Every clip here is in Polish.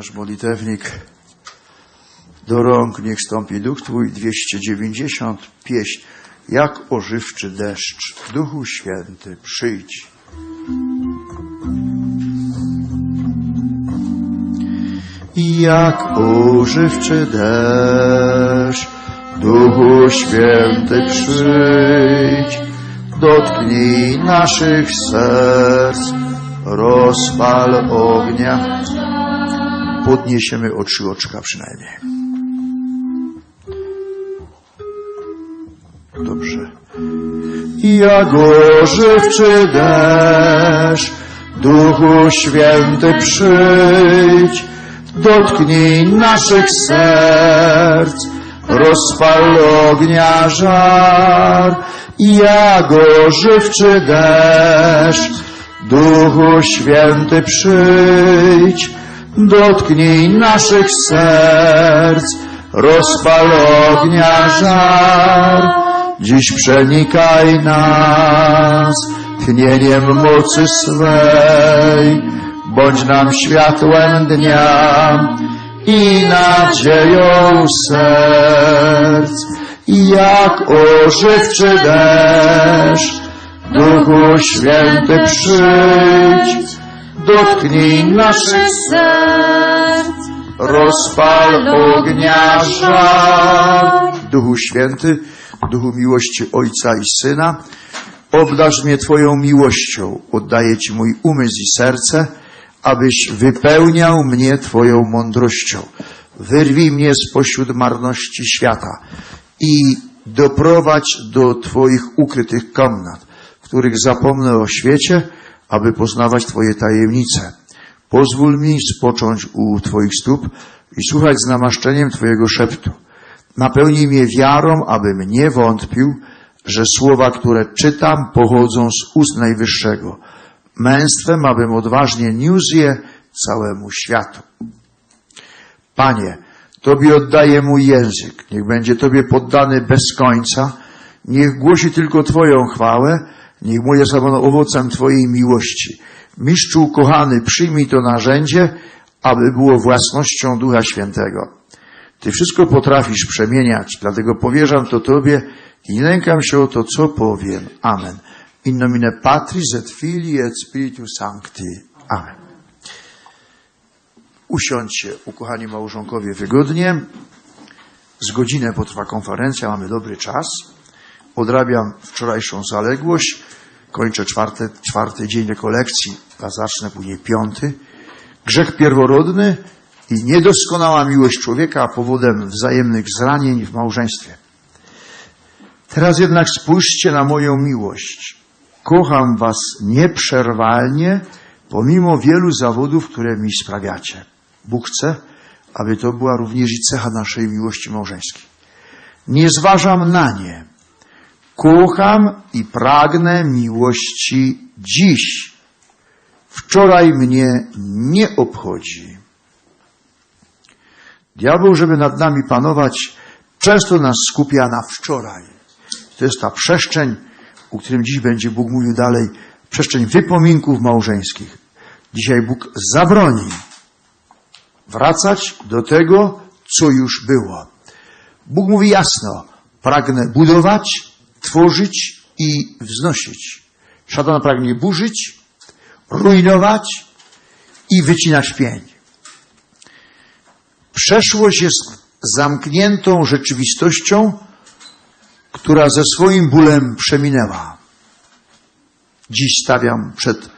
nasz modlitewnik. Do rąk niech stąpi duch Twój, 290, pieśń, jak ożywczy deszcz. Duchu Święty, przyjdź. Jak ożywczy deszcz, Duchu Święty, przyjdź, dotknij naszych serc, rozpal ognia. Podniesiemy o trzy oczka przynajmniej. Dobrze. Jak ożywczy deszcz, Duchu Święty przyjdź, dotknij naszych serc, rozpal ognia żar, jak ożywczy deszcz, Duchu Święty przyjdź, dotknij naszych serc, rozpal ognia żar, dziś przenikaj nas tchnieniem mocy swej, bądź nam światłem dnia i nadzieją serc, jak ożywczy deszcz, Duchu Święty przyjdź, dotknij naszych serc, rozpal ognia żar. Duchu Święty, Duchu miłości Ojca i Syna, obdarz mnie Twoją miłością, oddaję Ci mój umysł i serce, abyś wypełniał mnie Twoją mądrością. Wyrwij mnie spośród marności świata i doprowadź do Twoich ukrytych komnat, w których zapomnę o świecie, aby poznawać Twoje tajemnice. Pozwól mi spocząć u Twoich stóp i słuchać z namaszczeniem Twojego szeptu. Napełnij mnie wiarą, abym nie wątpił, że słowa, które czytam, pochodzą z ust Najwyższego. Męstwem, abym odważnie niósł je całemu światu. Panie, Tobie oddaję mój język. Niech będzie Tobie poddany bez końca. Niech głosi tylko Twoją chwałę. Niech moje samo owocem Twojej miłości. Mistrzu kochany, przyjmij to narzędzie, aby było własnością Ducha Świętego. Ty wszystko potrafisz przemieniać, dlatego powierzam to Tobie i nie lękam się o to, co powiem. Amen. In nomine Patris et Filii et Spiritus Sancti. Amen. Usiądźcie, ukochani małżonkowie, wygodnie. Z godzinę potrwa konferencja, mamy dobry czas. Odrabiam wczorajszą zaległość. Kończę czwarty, czwarty dzień rekolekcji, a zacznę później piąty. Grzech pierworodny i niedoskonała miłość człowieka powodem wzajemnych zranień w małżeństwie. Teraz jednak spójrzcie na moją miłość. Kocham was nieprzerwalnie, pomimo wielu zawodów, które mi sprawiacie. Bóg chce, aby to była również i cecha naszej miłości małżeńskiej. Nie zważam na nie. Kocham i pragnę miłości dziś. Wczoraj mnie nie obchodzi. Diabeł, żeby nad nami panować, często nas skupia na wczoraj. To jest ta przestrzeń, o którym dziś będzie Bóg mówił dalej, przestrzeń wypominków małżeńskich. Dzisiaj Bóg zabroni wracać do tego, co już było. Bóg mówi jasno, pragnę budować, tworzyć i wznosić. Szatan pragnie burzyć, rujnować i wycinać pień. Przeszłość jest zamkniętą rzeczywistością, która ze swoim bólem przeminęła. Dziś stawiam przed,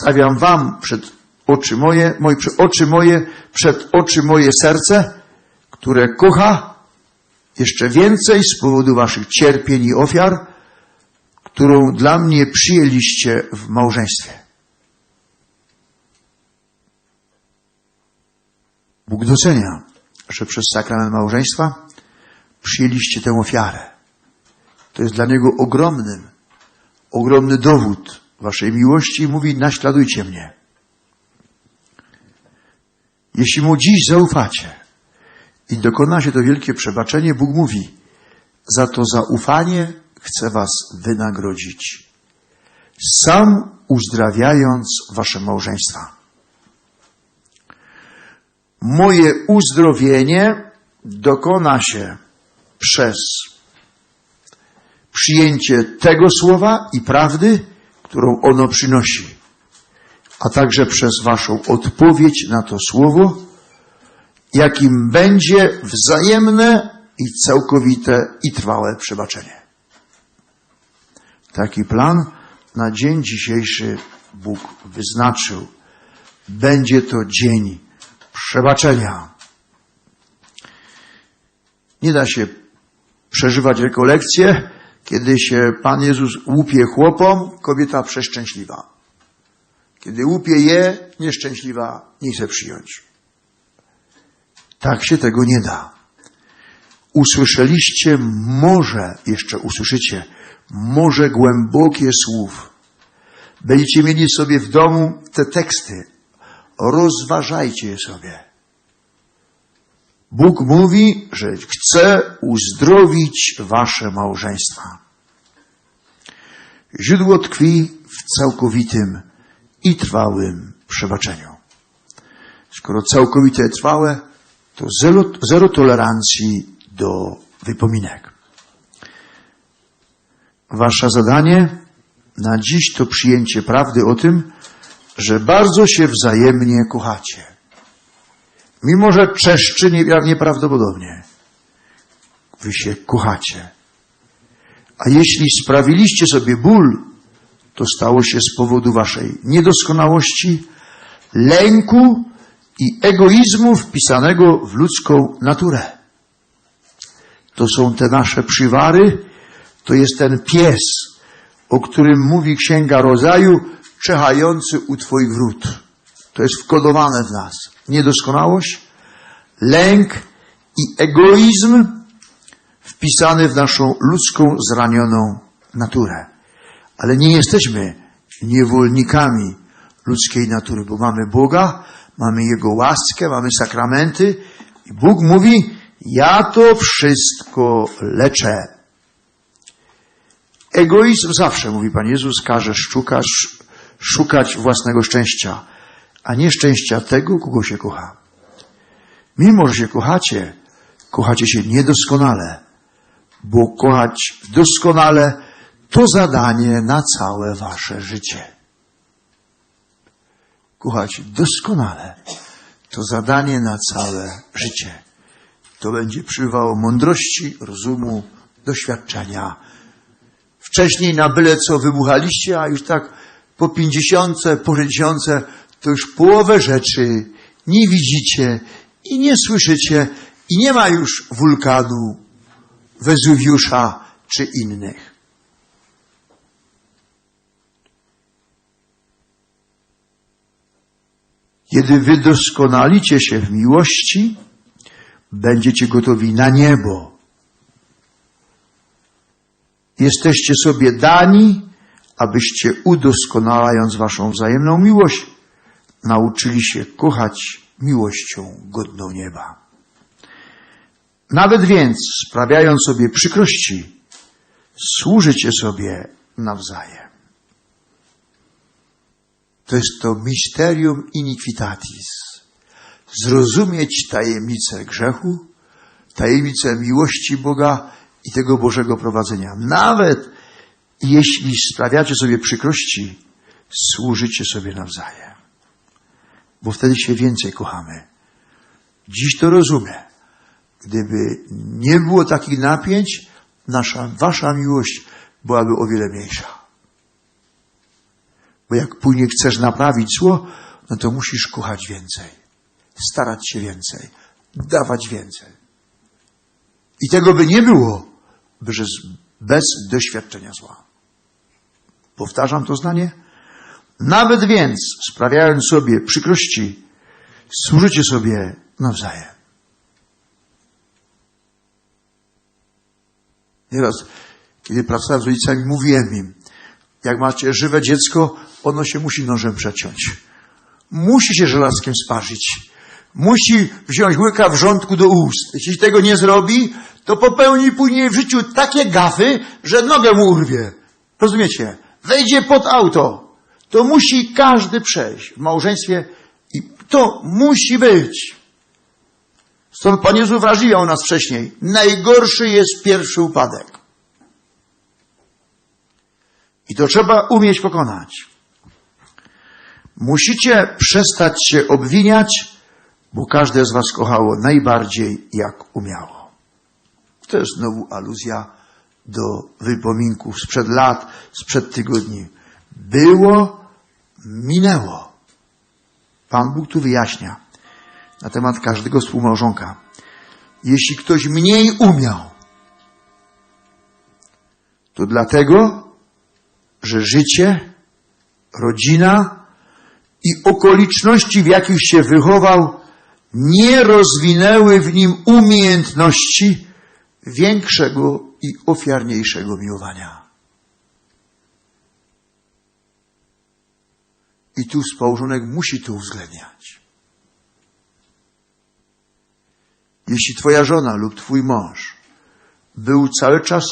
stawiam wam przed oczy moje, moje, przed oczy moje, przed oczy moje serce, które kocha jeszcze więcej z powodu waszych cierpień i ofiar, którą dla mnie przyjęliście w małżeństwie. Bóg docenia, że przez sakrament małżeństwa przyjęliście tę ofiarę. To jest dla Niego ogromnym, ogromny dowód waszej miłości i mówi, naśladujcie mnie. Jeśli Mu dziś zaufacie i dokona się to wielkie przebaczenie, Bóg mówi, za to zaufanie chcę was wynagrodzić, sam uzdrawiając wasze małżeństwa. Moje uzdrowienie dokona się przez przyjęcie tego słowa i prawdy, którą ono przynosi, a także przez Waszą odpowiedź na to słowo, jakim będzie wzajemne i całkowite i trwałe przebaczenie. Taki plan na dzień dzisiejszy Bóg wyznaczył. Będzie to dzień przebaczenia. Nie da się przeżywać rekolekcje, kiedy się Pan Jezus łupie chłopom, kobieta przeszczęśliwa. Kiedy łupie je, nieszczęśliwa, nie chce przyjąć. Tak się tego nie da. Usłyszeliście może, jeszcze usłyszycie, może głębokie słów. Będziecie mieli sobie w domu te teksty. Rozważajcie je sobie. Bóg mówi, że chce uzdrowić wasze małżeństwa. Źródło tkwi w całkowitym i trwałym przebaczeniu. Skoro całkowite trwałe, to zero, zero tolerancji do wypominek. Wasze zadanie na dziś to przyjęcie prawdy o tym, że bardzo się wzajemnie kochacie. Mimo, że czeszczy nie- nieprawdopodobnie. Wy się kochacie. A jeśli sprawiliście sobie ból, to stało się z powodu waszej niedoskonałości, lęku i egoizmu wpisanego w ludzką naturę. To są te nasze przywary, to jest ten pies, o którym mówi Księga Rodzaju, czechający u Twoich wrót. To jest wkodowane w nas. Niedoskonałość, lęk i egoizm wpisany w naszą ludzką, zranioną naturę. Ale nie jesteśmy niewolnikami ludzkiej natury, bo mamy Boga, mamy Jego łaskę, mamy sakramenty i Bóg mówi, ja to wszystko leczę. Egoizm zawsze, mówi Pan Jezus, każe szukać, szukać własnego szczęścia, a nie szczęścia tego, kogo się kocha. Mimo, że się kochacie, kochacie się niedoskonale, bo kochać doskonale to zadanie na całe wasze życie. Kochać doskonale to zadanie na całe życie. To będzie przybywało mądrości, rozumu, doświadczenia. Wcześniej na byle co wybuchaliście, a już tak po pięćdziesiątce, po sześćdziesiątce, to już połowę rzeczy nie widzicie i nie słyszycie i nie ma już wulkanu, Wezuwiusza czy innych. Kiedy wydoskonalicie się w miłości, będziecie gotowi na niebo. Jesteście sobie dani, abyście udoskonalając waszą wzajemną miłość, nauczyli się kochać miłością godną nieba. Nawet więc, sprawiając sobie przykrości, służycie sobie nawzajem. To jest to mysterium iniquitatis. Zrozumieć tajemnicę grzechu, tajemnicę miłości Boga i tego Bożego prowadzenia. Nawet jeśli sprawiacie sobie przykrości, służycie sobie nawzajem. Bo wtedy się więcej kochamy. Dziś to rozumiem. Gdyby nie było takich napięć, nasza, wasza miłość byłaby o wiele mniejsza. Bo jak później chcesz naprawić zło, no to musisz kochać więcej, starać się więcej, dawać więcej. I tego by nie było, bez, doświadczenia zła. Powtarzam to zdanie. Nawet więc, sprawiając sobie przykrości, służycie sobie nawzajem. Nieraz, kiedy pracowałem z rodzicami, mówiłem im, jak macie żywe dziecko, ono się musi nożem przeciąć. Musi się żelazkiem sparzyć. Musi wziąć łyka wrzątku do ust. Jeśli tego nie zrobi, to popełni później w życiu takie gafy, że nogę mu urwie. Rozumiecie? Wejdzie pod auto. To musi każdy przejść w małżeństwie i to musi być. Stąd Pan Jezus wrażliwiał nas wcześniej. Najgorszy jest pierwszy upadek. I to trzeba umieć pokonać. Musicie przestać się obwiniać, bo każde z was kochało najbardziej jak umiało. To jest znowu aluzja do wypominków sprzed lat, sprzed tygodni. Było, minęło. Pan Bóg tu wyjaśnia na temat każdego współmałżonka. Jeśli ktoś mniej umiał, to dlatego, że życie, rodzina i okoliczności, w jakich się wychował, nie rozwinęły w nim umiejętności większego i ofiarniejszego miłowania. I tu współmałżonek musi to uwzględniać. Jeśli twoja żona lub twój mąż był cały czas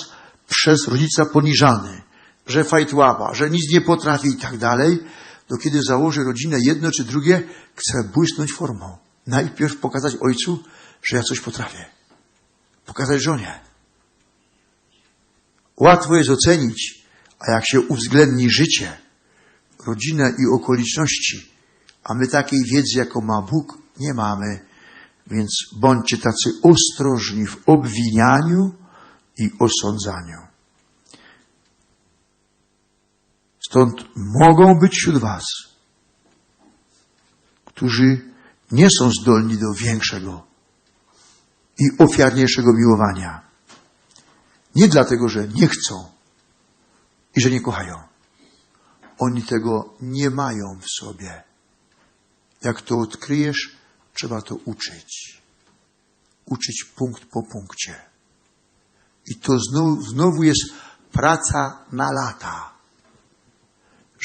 przez rodzica poniżany, że fajtłapa, że nic nie potrafi i tak dalej, to kiedy założy rodzinę jedno czy drugie, chce błysnąć formą. Najpierw pokazać ojcu, że ja coś potrafię. Pokazać żonie. Łatwo jest ocenić, a jak się uwzględni życie, rodzinę i okoliczności, a my takiej wiedzy, jaką ma Bóg, nie mamy, więc bądźcie tacy ostrożni w obwinianiu i osądzaniu. Stąd mogą być wśród Was, którzy nie są zdolni do większego i ofiarniejszego miłowania. Nie dlatego, że nie chcą i że nie kochają. Oni tego nie mają w sobie. Jak to odkryjesz, trzeba to uczyć. Uczyć punkt po punkcie. I to znowu, znowu jest praca na lata.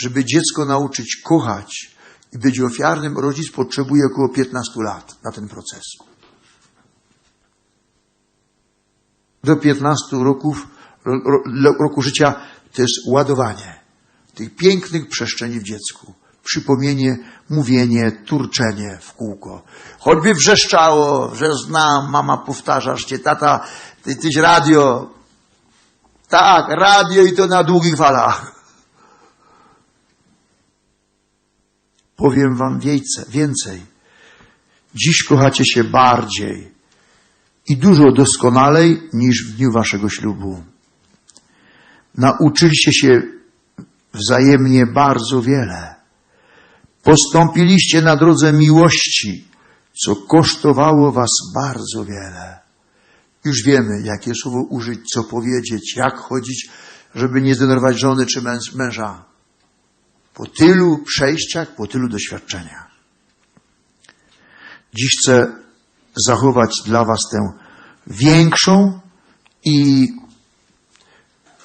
Żeby dziecko nauczyć kochać i być ofiarnym, rodzic potrzebuje około 15 lat na ten proces. Do 15 roków, ro, ro, roku życia to jest ładowanie tych pięknych przestrzeni w dziecku. Przypomnienie, mówienie, turczenie w kółko. Choćby wrzeszczało, że znam, mama powtarzasz cię, tata, ty, tyś radio. Tak, radio i to na długich falach. Powiem wam więcej. Dziś kochacie się bardziej i dużo doskonalej niż w dniu waszego ślubu. Nauczyliście się wzajemnie bardzo wiele. Postąpiliście na drodze miłości, co kosztowało was bardzo wiele. Już wiemy, jakie słowo użyć, co powiedzieć, jak chodzić, żeby nie zdenerwować żony czy męż- męża. Po tylu przejściach, po tylu doświadczeniach. Dziś chcę zachować dla was tę większą i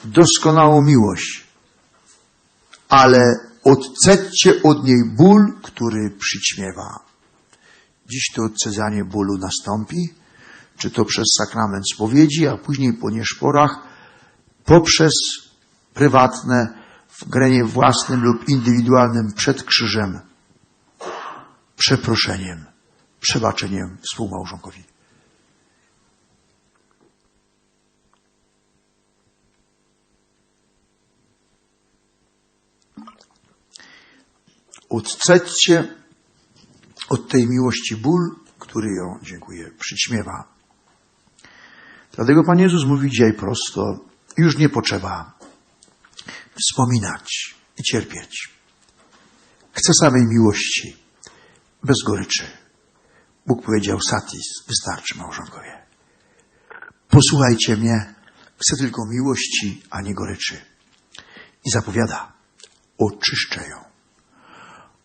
doskonałą miłość, ale odcećcie od niej ból, który przyćmiewa. Dziś to odcedzanie bólu nastąpi, czy to przez sakrament spowiedzi, a później po nieszporach, poprzez prywatne, w grenie własnym lub indywidualnym przed krzyżem, przeproszeniem, przebaczeniem współmałżonkowi. Odcećcie od tej miłości ból, który ją, dziękuję, przyćmiewa. Dlatego Pan Jezus mówi dzisiaj prosto, już nie potrzeba wspominać i cierpieć. Chcę samej miłości, bez goryczy. Bóg powiedział satis, wystarczy małżonkowie. Posłuchajcie mnie, chcę tylko miłości, a nie goryczy. I zapowiada, oczyszczę ją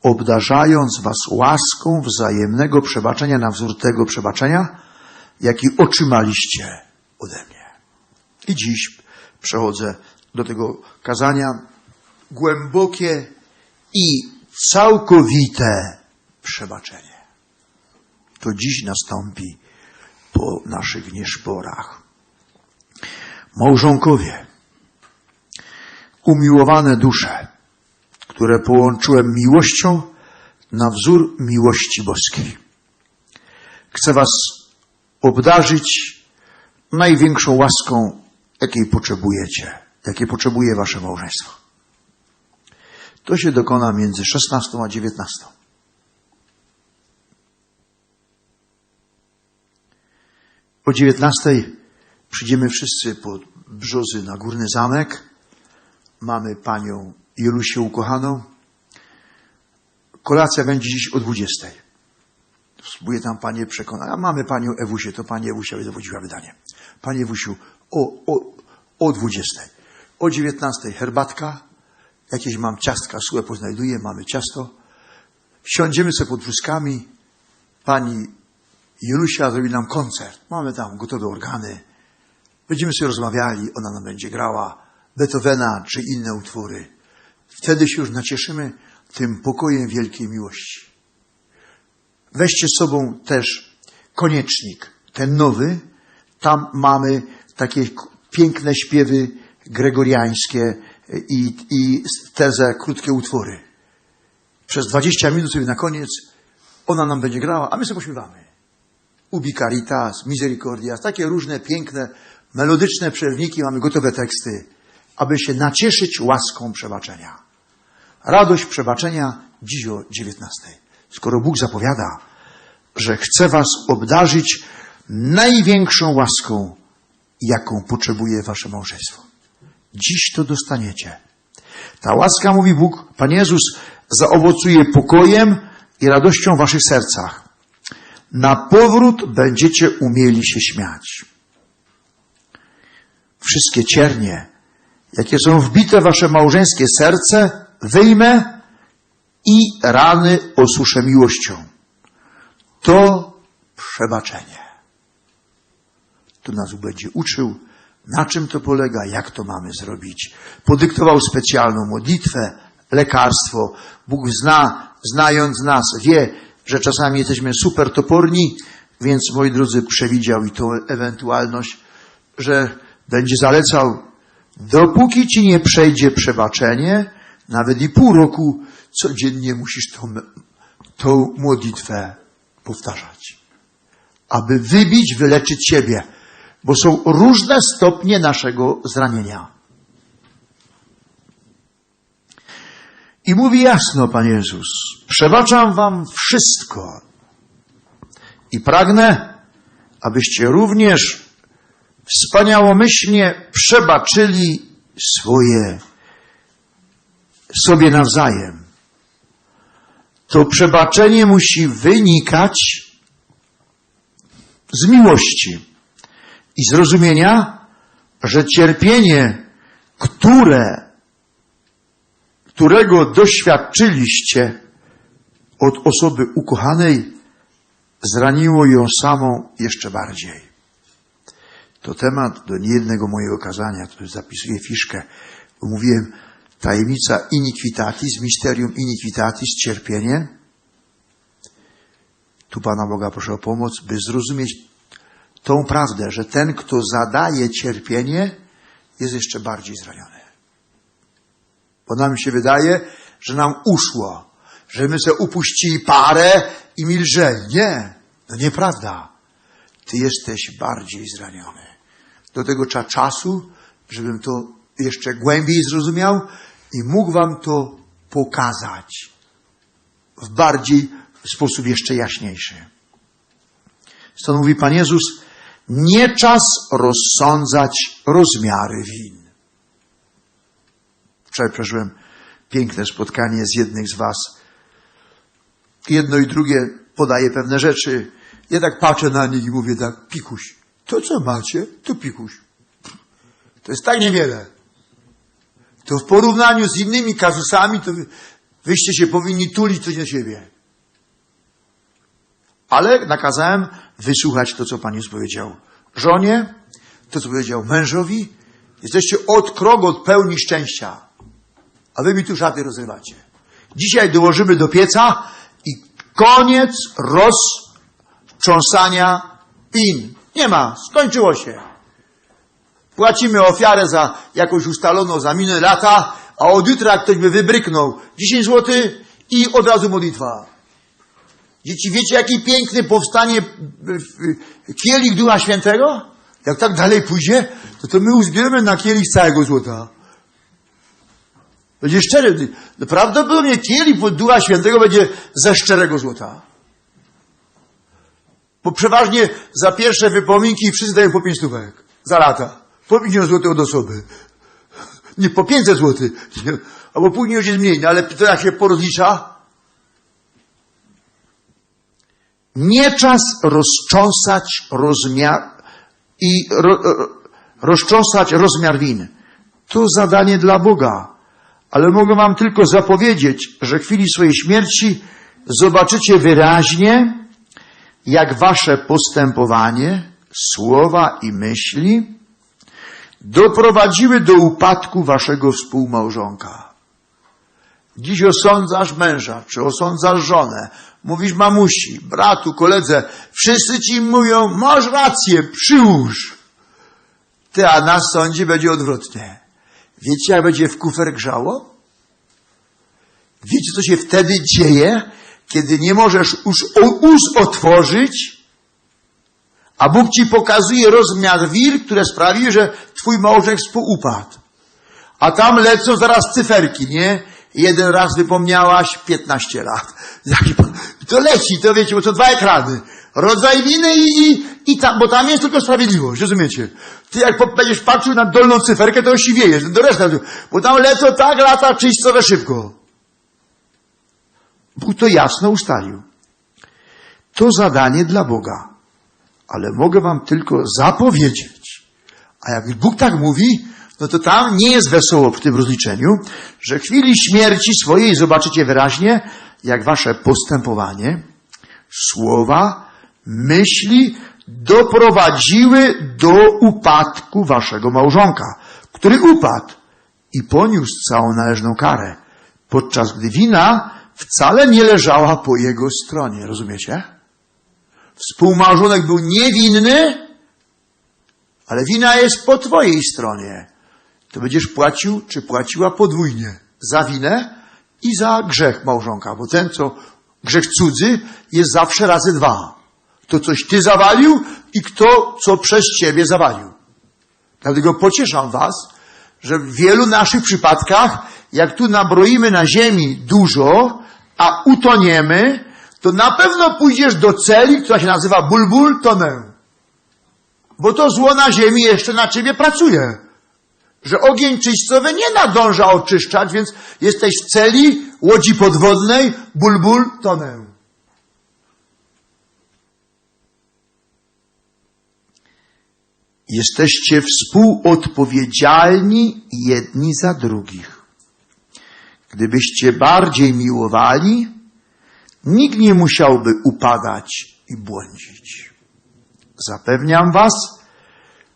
obdarzając was łaską wzajemnego przebaczenia na wzór tego przebaczenia, jaki otrzymaliście ode mnie. I dziś przechodzę do tego kazania głębokie i całkowite przebaczenie. To dziś nastąpi po naszych nieszporach. Małżonkowie, umiłowane dusze, które połączyłem miłością na wzór miłości boskiej. Chcę Was obdarzyć największą łaską, jakiej potrzebujecie, jakiej potrzebuje wasze małżeństwo. To się dokona między 16 a 19. O 19 przyjdziemy wszyscy pod brzozy na Górny Zamek. Mamy panią Jelusię ukochaną. Kolacja będzie dziś o 20. Spróbuję tam panie przekonać. A mamy panią Ewusię, to pani Ewusia dowodziła wydanie. Panie Ewusiu, o, o, o 20. O 19 herbatka, jakieś mam ciastka suche poznajduję, mamy ciasto. Siądziemy sobie pod wózkami. Pani Jelusia zrobi nam koncert. Mamy tam gotowe organy. Będziemy sobie rozmawiali, ona nam będzie grała Beethovena czy inne utwory. Wtedy się już nacieszymy tym pokojem wielkiej miłości. Weźcie z sobą też koniecznik, ten nowy. Tam mamy takie piękne śpiewy gregoriańskie i, i tezę krótkie utwory. Przez 20 minut sobie na koniec ona nam będzie grała, a my sobie pośpiewamy. Ubi Caritas, Misericordias, takie różne piękne, melodyczne przerywniki, mamy gotowe teksty, aby się nacieszyć łaską przebaczenia. Radość przebaczenia dziś o 19. Skoro Bóg zapowiada, że chce was obdarzyć największą łaską, jaką potrzebuje wasze małżeństwo. Dziś to dostaniecie. Ta łaska, mówi Bóg, Pan Jezus, zaowocuje pokojem i radością w waszych sercach. Na powrót będziecie umieli się śmiać. Wszystkie ciernie, jakie są wbite w wasze małżeńskie serce, wyjmę i rany osuszę miłością. To przebaczenie. Tu nas będzie uczył, na czym to polega, jak to mamy zrobić. Podyktował specjalną modlitwę, lekarstwo. Bóg zna, znając nas, wie, że czasami jesteśmy super toporni, więc moi drodzy, przewidział i tą ewentualność, że będzie zalecał, dopóki ci nie przejdzie przebaczenie, nawet i pół roku, codziennie musisz tą, tą modlitwę powtarzać. Aby wybić, wyleczyć siebie, bo są różne stopnie naszego zranienia. I mówi jasno Pan Jezus, przebaczam wam wszystko i pragnę, abyście również wspaniałomyślnie przebaczyli swoje sobie nawzajem. To przebaczenie musi wynikać z miłości i zrozumienia, że cierpienie, które, którego doświadczyliście od osoby ukochanej, zraniło ją samą jeszcze bardziej. To temat do niejednego mojego kazania, który zapisuję fiszkę. Mówiłem, tajemnica iniquitatis, misterium iniquitatis, cierpienie. Tu Pana Boga proszę o pomoc, by zrozumieć tą prawdę, że ten, kto zadaje cierpienie, jest jeszcze bardziej zraniony. Bo nam się wydaje, że nam uszło, że my sobie upuścili parę i milżeli. Nie, no nieprawda. Ty jesteś bardziej zraniony. Do tego trzeba czasu, żebym to jeszcze głębiej zrozumiał i mógł wam to pokazać w bardziej, w sposób jeszcze jaśniejszy. Stąd mówi Pan Jezus, nie czas rozsądzać rozmiary win. Wczoraj przeżyłem piękne spotkanie z jednych z Was. Jedno i drugie podaje pewne rzeczy. Ja tak patrzę na nich i mówię tak, pikuś, to co macie, to pikuś. To jest tak niewiele. To w porównaniu z innymi kazusami, to wy, wyście się powinni tulić coś na siebie. Ale nakazałem wysłuchać to, co Pan Jezus powiedział żonie, to, co powiedział mężowi. Jesteście od krok od pełni szczęścia. A wy mi tu szaty rozrywacie. Dzisiaj dołożymy do pieca i koniec roztrząsania in. Nie ma, skończyło się. Płacimy ofiarę za jakąś ustaloną za minę lata, a od jutra ktoś by wybryknął 10 zł i od razu modlitwa. Dzieci, wiecie, jaki piękny powstanie kielich Ducha Świętego? Jak tak dalej pójdzie, to, to my uzbieramy na kielich całego złota. Będzie szczery. Prawdopodobnie kielich Ducha Świętego będzie ze szczerego złota. Bo przeważnie za pierwsze wypominki wszyscy dają po pięć stówek. Za lata. Po 50 zł od osoby. Nie po 500 zł. Albo później już jest mniej, ale to jak się porozlicza? Nie czas rozcząsać rozmiar i ro, ro, rozcząsać rozmiar win. To zadanie dla Boga. Ale mogę wam tylko zapowiedzieć, że w chwili swojej śmierci zobaczycie wyraźnie, jak wasze postępowanie, słowa i myśli doprowadziły do upadku waszego współmałżonka. Dziś osądzasz męża, czy osądzasz żonę, mówisz mamusi, bratu, koledze, wszyscy ci mówią, masz rację, przyłóż. Ty, a na sądzie będzie odwrotnie. Wiecie, jak będzie w kufer grzało? Wiecie, co się wtedy dzieje, kiedy nie możesz już ust otworzyć, a Bóg ci pokazuje rozmiar wir, które sprawiły, że twój małżek współupadł. A tam lecą zaraz cyferki, nie? Jeden raz wypomniałaś 15 lat. To leci, to wiecie, bo to dwa ekrany. Rodzaj winy i, i, i tam, bo tam jest tylko sprawiedliwość, rozumiecie? Ty jak będziesz patrzył na dolną cyferkę, to osiwiejesz, do reszty, bo tam lecą tak lata czyścowe szybko. Bóg to jasno ustalił. To zadanie dla Boga. Ale mogę wam tylko zapowiedzieć. A jak Bóg tak mówi, no to tam nie jest wesoło w tym rozliczeniu, że w chwili śmierci swojej zobaczycie wyraźnie, jak wasze postępowanie, słowa, myśli doprowadziły do upadku waszego małżonka, który upadł i poniósł całą należną karę, podczas gdy wina wcale nie leżała po jego stronie. Rozumiecie? Współmałżonek był niewinny, ale wina jest po twojej stronie. To będziesz płacił, czy płaciła podwójnie. Za winę i za grzech małżonka. Bo ten, co grzech cudzy, jest zawsze razy dwa. To coś ty zawalił i kto, co przez ciebie zawalił. Dlatego pocieszam was, że w wielu naszych przypadkach, jak tu nabroimy na ziemi dużo, a utoniemy, to na pewno pójdziesz do celi, która się nazywa bulbul tonę. Bo to zło na ziemi jeszcze na ciebie pracuje. Że ogień czyścowy nie nadąża oczyszczać, więc jesteś w celi łodzi podwodnej bulbul tonę. Jesteście współodpowiedzialni jedni za drugich. Gdybyście bardziej miłowali, nikt nie musiałby upadać i błądzić. Zapewniam was,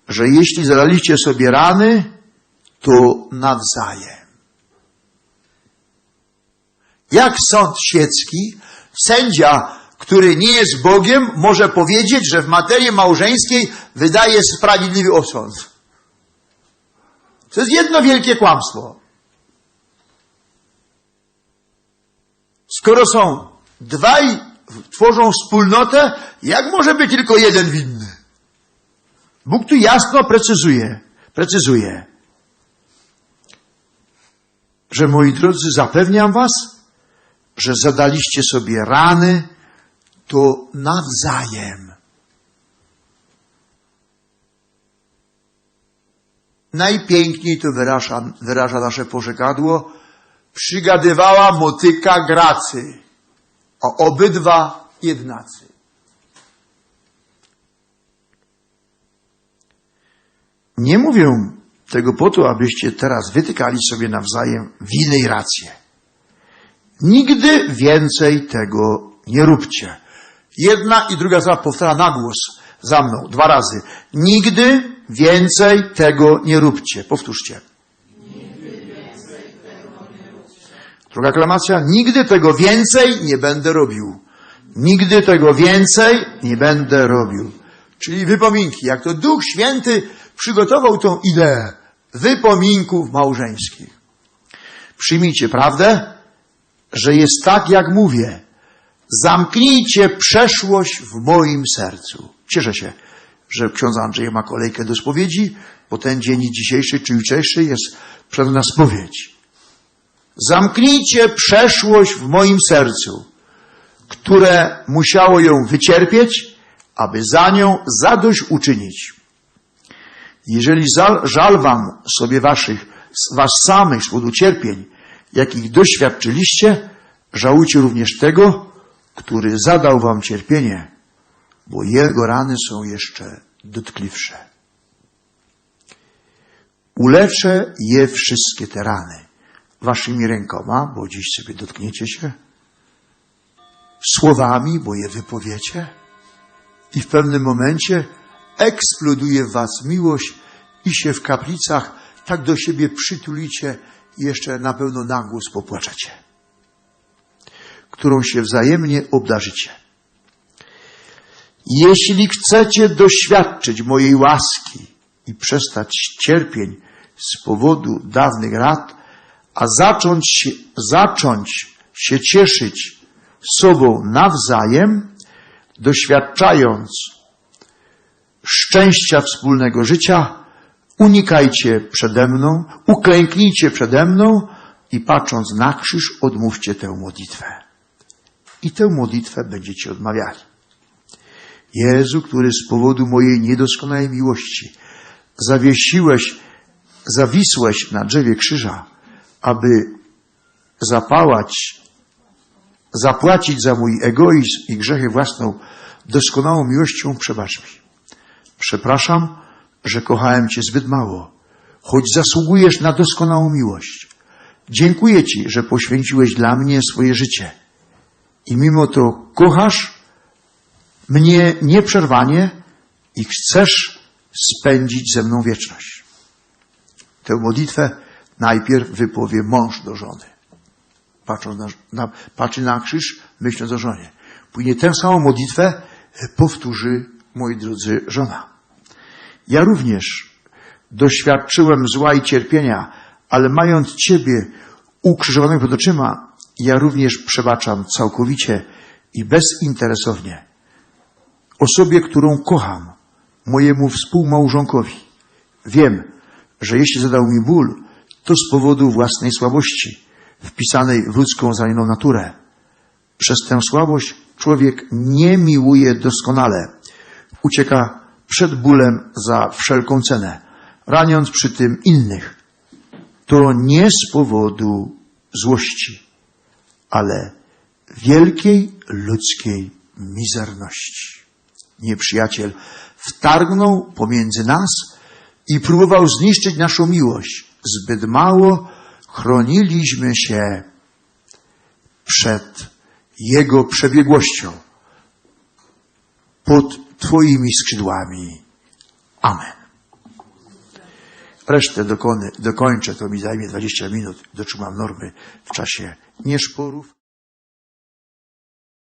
że jeśli zadaliście sobie rany, to nawzajem. Jak sąd świecki, sędzia, który nie jest Bogiem, może powiedzieć, że w materii małżeńskiej wydaje sprawiedliwy osąd. To jest jedno wielkie kłamstwo. Skoro są dwaj tworzą wspólnotę, jak może być tylko jeden winny? Bóg tu jasno precyzuje, precyzuje, że moi drodzy, zapewniam was, że zadaliście sobie rany, to nawzajem. Najpiękniej to wyraża, wyraża nasze pożegadło. Przygadywała motyka gracy, a obydwa jednacy. Nie mówię tego po to, abyście teraz wytykali sobie nawzajem winy i racje. Nigdy więcej tego nie róbcie. Jedna i druga strona powtarza na głos za mną dwa razy. Nigdy więcej tego nie róbcie. Powtórzcie. Druga aklamacja. Nigdy tego więcej nie będę robił. Nigdy tego więcej nie będę robił. Czyli wypominki. Jak to Duch Święty przygotował tą ideę wypominków małżeńskich. Przyjmijcie prawdę, że jest tak, jak mówię. Zamknijcie przeszłość w moim sercu. Cieszę się, że ksiądz Andrzej ma kolejkę do spowiedzi, bo ten dzień dzisiejszy czy jutrzejszy jest przed nas spowiedź. Zamknijcie przeszłość w moim sercu, które musiało ją wycierpieć, aby za nią zadość uczynić. Jeżeli żal, wam sobie waszych, was samych z powodu cierpień, jakich doświadczyliście, żałujcie również tego, który zadał wam cierpienie, bo jego rany są jeszcze dotkliwsze. Uleczę je wszystkie te rany waszymi rękoma, bo dziś sobie dotkniecie się, słowami, bo je wypowiecie i w pewnym momencie eksploduje w was miłość i się w kaplicach tak do siebie przytulicie i jeszcze na pewno na głos popłaczecie, którą się wzajemnie obdarzycie. Jeśli chcecie doświadczyć mojej łaski i przestać cierpień z powodu dawnych rad, a zacząć się, zacząć się cieszyć sobą nawzajem, doświadczając szczęścia wspólnego życia, unikajcie przede mną, uklęknijcie przede mną i patrząc na krzyż odmówcie tę modlitwę. I tę modlitwę będziecie odmawiali. Jezu, który z powodu mojej niedoskonałej miłości zawiesiłeś, zawisłeś na drzewie krzyża, aby zapałać, zapłacić za mój egoizm i grzechy własną doskonałą miłością, przebacz mi. Przepraszam, że kochałem Cię zbyt mało, choć zasługujesz na doskonałą miłość. Dziękuję Ci, że poświęciłeś dla mnie swoje życie. I mimo to kochasz mnie nieprzerwanie i chcesz spędzić ze mną wieczność. Tę modlitwę najpierw wypowie mąż do żony. Patrząc na, na, patrzy na krzyż, myśląc o żonie. Później tę samą modlitwę powtórzy, moi drodzy, żona. Ja również doświadczyłem zła i cierpienia, ale mając Ciebie ukrzyżowanego pod oczyma, ja również przebaczam całkowicie i bezinteresownie osobie, którą kocham, mojemu współmałżonkowi. Wiem, że jeśli zadał mi ból, to z powodu własnej słabości, wpisanej w ludzką zranioną naturę. Przez tę słabość człowiek nie miłuje doskonale. Ucieka przed bólem za wszelką cenę, raniąc przy tym innych. To nie z powodu złości, ale wielkiej ludzkiej mizerności. Nieprzyjaciel wtargnął pomiędzy nas i próbował zniszczyć naszą miłość. Zbyt mało chroniliśmy się przed Jego przebiegłością pod Twoimi skrzydłami. Amen. Resztę dokończę, to mi zajmie 20 minut, dotrzymam normy w czasie nie szporów.